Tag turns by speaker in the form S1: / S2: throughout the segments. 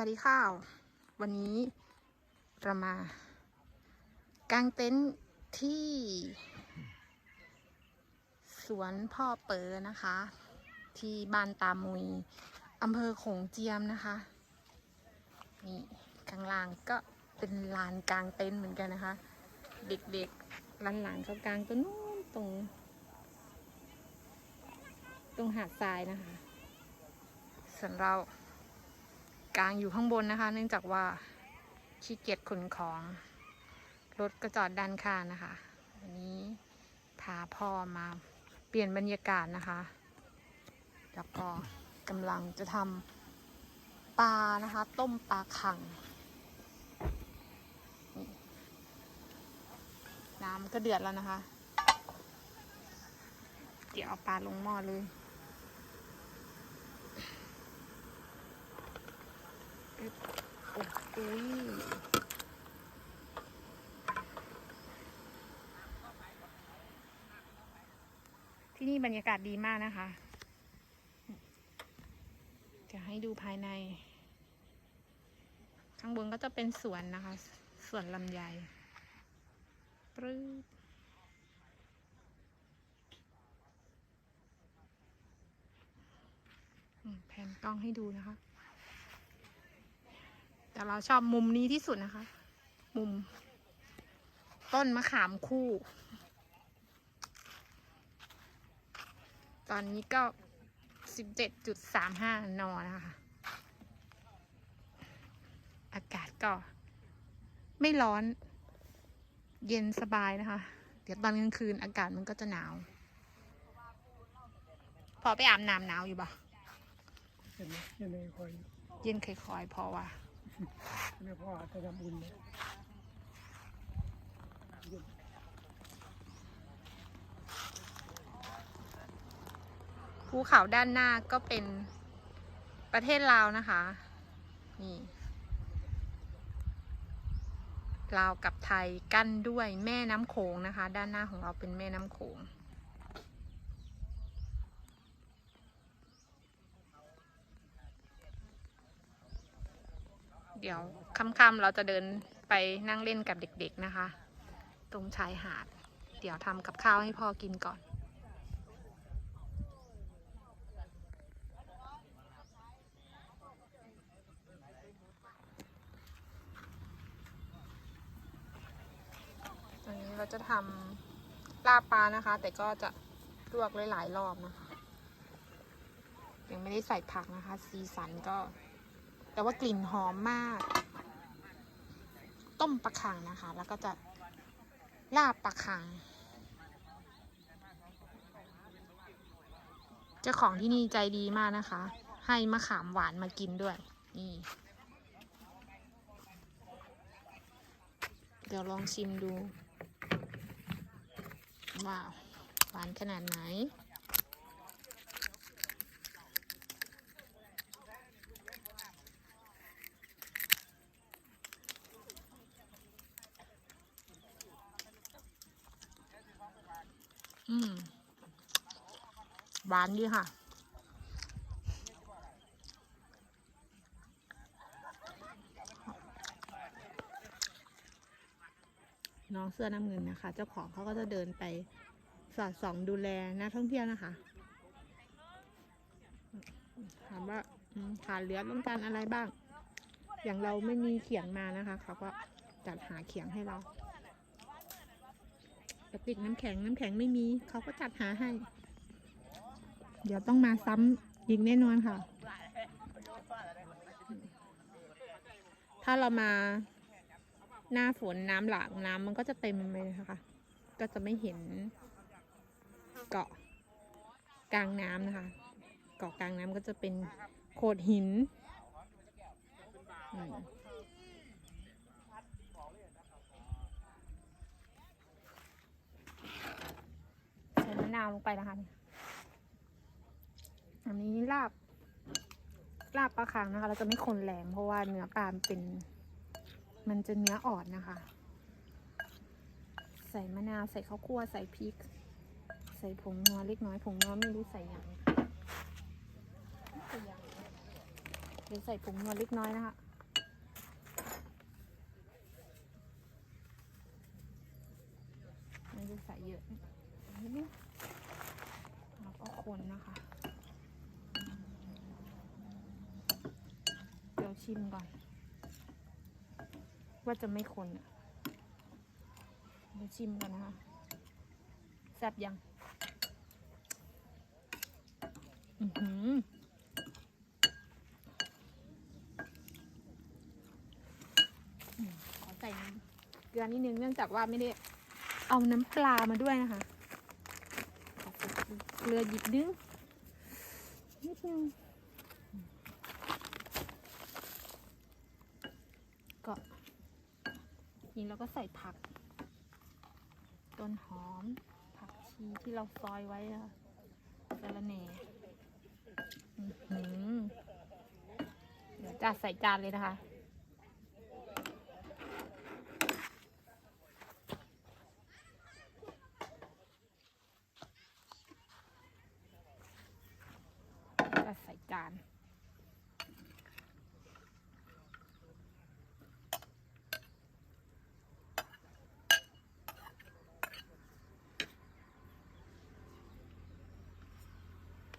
S1: วัสดีค่ะ วันนี้เรามากางเต็นท์ที่ สวนพ่อเปอนะคะ ที่บ้านตามุยอำเภอโขงเจียมนะคะ นี่ข้างล่างก็เป็นลานกลางเต็นท์เหมือนกันนะคะ เด็กๆหลานๆเขากางตรงนู้นตรง ตรงหาดทรายนะคะส่วนเรา กลางอยู่ข้างบนนะคะ เนื่องจากว่าขี้เกียจขนของ รถก็จอดด้านข้างนะคะวันนี้พาพ่อมาเปลี่ยนบรรยากาศนะคะ แล้วก็กำลังจะทำปลานะคะ ต้มปลาขังน้ำก็เดือดแล้วนะคะ เดี๋ยวเอาปลาลงหม้อเลย โอ้ยที่นี่บรรยากาศดีมากนะคะ จะให้ดูภายใน ข้างบนก็จะเป็นสวนนะคะ สวนลำไยปรื๊ดอืมแผนกล้องให้ดูนะคะ แต่เราชอบมุมนี้ที่สุดนะคะ มุม ต้นมะขามคู่ ตอนนี้ก็สิบเจ็ดจุดสามห้านอนะคะ อากาศก็ไม่ร้อนเย็นสบายนะคะ เดี๋ยวตอนกลางคืนอากาศมันก็จะหนาว พอไปอาบน้ำหนาวอยู่ปะ
S2: เห็นไหมเห็นไหมคอย
S1: เย็นค่อยๆพอว่า
S2: แม่พ่ออาจจะทำบุญนะ
S1: ภูเขาด้านหน้าก็เป็นประเทศลาวนะคะ นี่ลาวกับไทยกั้นด้วยแม่น้ำโขงนะคะ ด้านหน้าของเราเป็นแม่น้ำโขง เดี๋ยวค่ำๆเราจะเดินไปนั่งเล่นกับเด็กๆนะคะ ตรงชายหาด เดี๋ยวทำกับข้าวให้พ่อกินก่อน อันนี้เราจะทำลาบปลานะคะ แต่ก็จะลวกหลายๆรอบนะคะ ยังไม่ได้ใส่ผักนะคะ สีสันก็ แต่ว่ากลิ่นหอมมาก ต้มปลาคังนะคะ แล้วก็จะลาบปลาคัง เจ้าของที่นี่ใจดีมากนะคะ ให้มะขามหวานมากินด้วย นี่ เดี๋ยวลองชิมดู ว้าว หวานขนาดไหน อืมหวานดีค่ะ น้องเสื้อน้ำเงินนะคะ เจ้าของเขาก็จะเดินไปสอดส่องดูแลนักท่องเที่ยวนะคะ ถามว่าขาดเหลือต้องการอะไรบ้าง อย่างเราไม่มีเขียงมานะคะเขาก็จัดหาเขียงให้เรา ระติกน้ำแข็งน้ำแข็งไม่มี เขาก็จัดหาให้ เดี๋ยวต้องมาซ้ำอีกแน่นอนค่ะ ถ้าเรามาหน้าฝนน้ำหลากน้ำมันก็จะเต็มเลยนะคะ ก็จะไม่เห็นเกาะกลางน้ำนะคะ เกาะกลางน้ำก็จะเป็นโขดหิน อืม นาวลงไปนะคะอันนี้ลาบ ลาบปลาคางนะคะ เราจะไม่คนแรงเพราะว่าเนื้อปลาเป็น มันจะเนื้ออ่อนนะคะ ใส่มะนาวใส่ข้าวคั่วใส่พริก ใส่ผงนัวเล็กน้อยผงนัวไม่รู้ใส่ยังยังเดี๋ยวใส่ผงนัวเล็กน้อยนะคะไมันจะใส่เยอะนิดนึง คนนะคะ เดี๋ยวชิมก่อน ว่าจะไม่คนอะเดี๋ยวชิมก่อนนะคะแซ่บยัง อือหือขอใส่เกลือนิดนึงเนื่องจากว่าไม่ได้เอาน้ำปลามาด้วยนะคะ เกลือหยิบนึงนิดนึงก็นี่เราก็ใส่ผัก ต้นหอม ผักชีที่เราซอยไว้นะคะสะระแหน่เดี๋ยวจะใส่จานเลยนะคะใส่จาน อื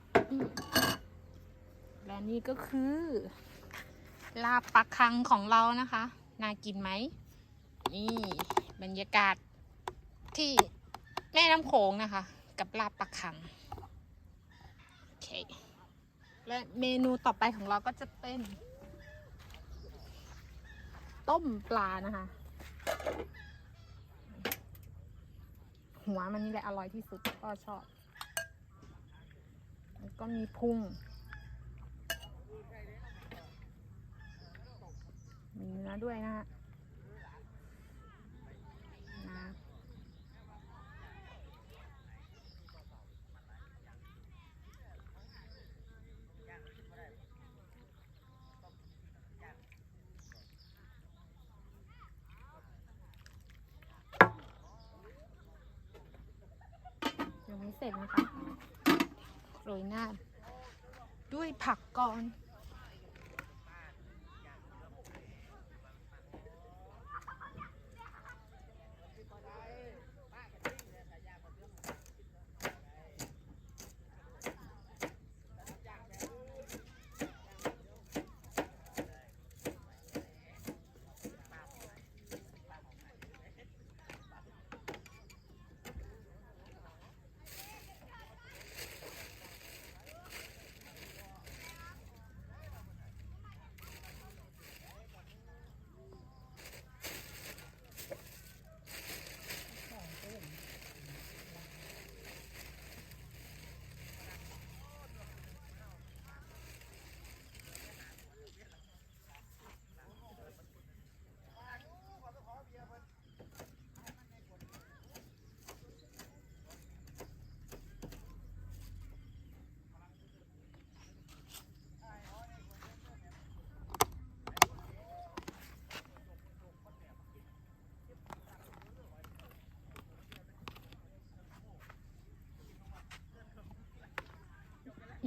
S1: ม และนี่ก็คือ ลาบปักคังของเรานะคะ น่ากินไหม นี่บรรยากาศที่แม่น้ำโขงนะคะ กับลาบปักคัง โอเค และเมนูต่อไปของเราก็จะเป็น ต้มปลานะคะ หัวมันนี่แหละอร่อยที่สุดก็ชอบ แล้วก็มีพุง มีเนื้อด้วยนะฮะนะยังไม่เสร็จนะคะ โรยหน้า ด้วยผักก่อน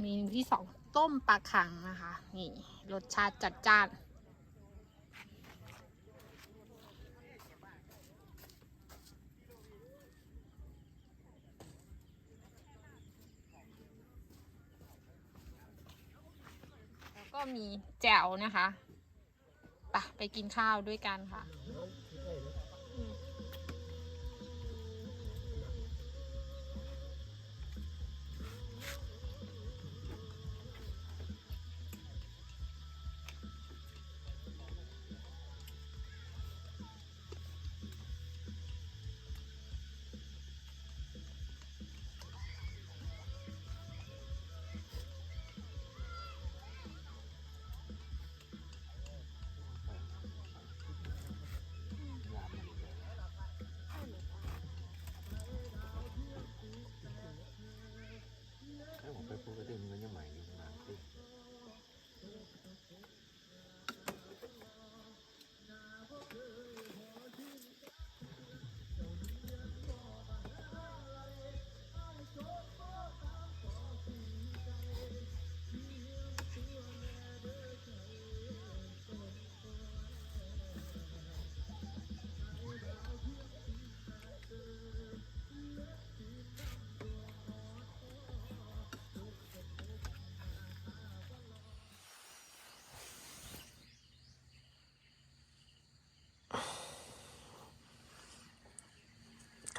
S1: เม นูที่สองต้มปลาคังนะคะ นี่รสชาติจัดจ้านแล้วก็มีแจ่วนะคะ ไปไปกินข้าวด้วยกันค่ะ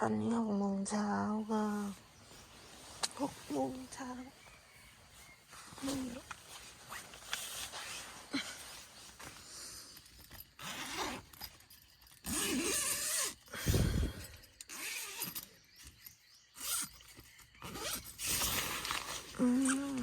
S1: ตอนนี้หกโมงเช้าก็หกโมงเช้านี่ม อืม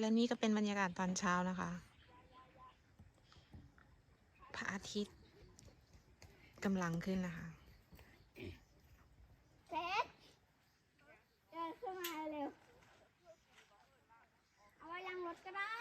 S1: และนี่ก็เป็นบรรยากาศตอนเช้านะคะพระอาทิตย์กำลังขึ้นนะคะ
S3: เซตเดินขึ้นมาเร็ว เอาไว้ล้างรถก็ได้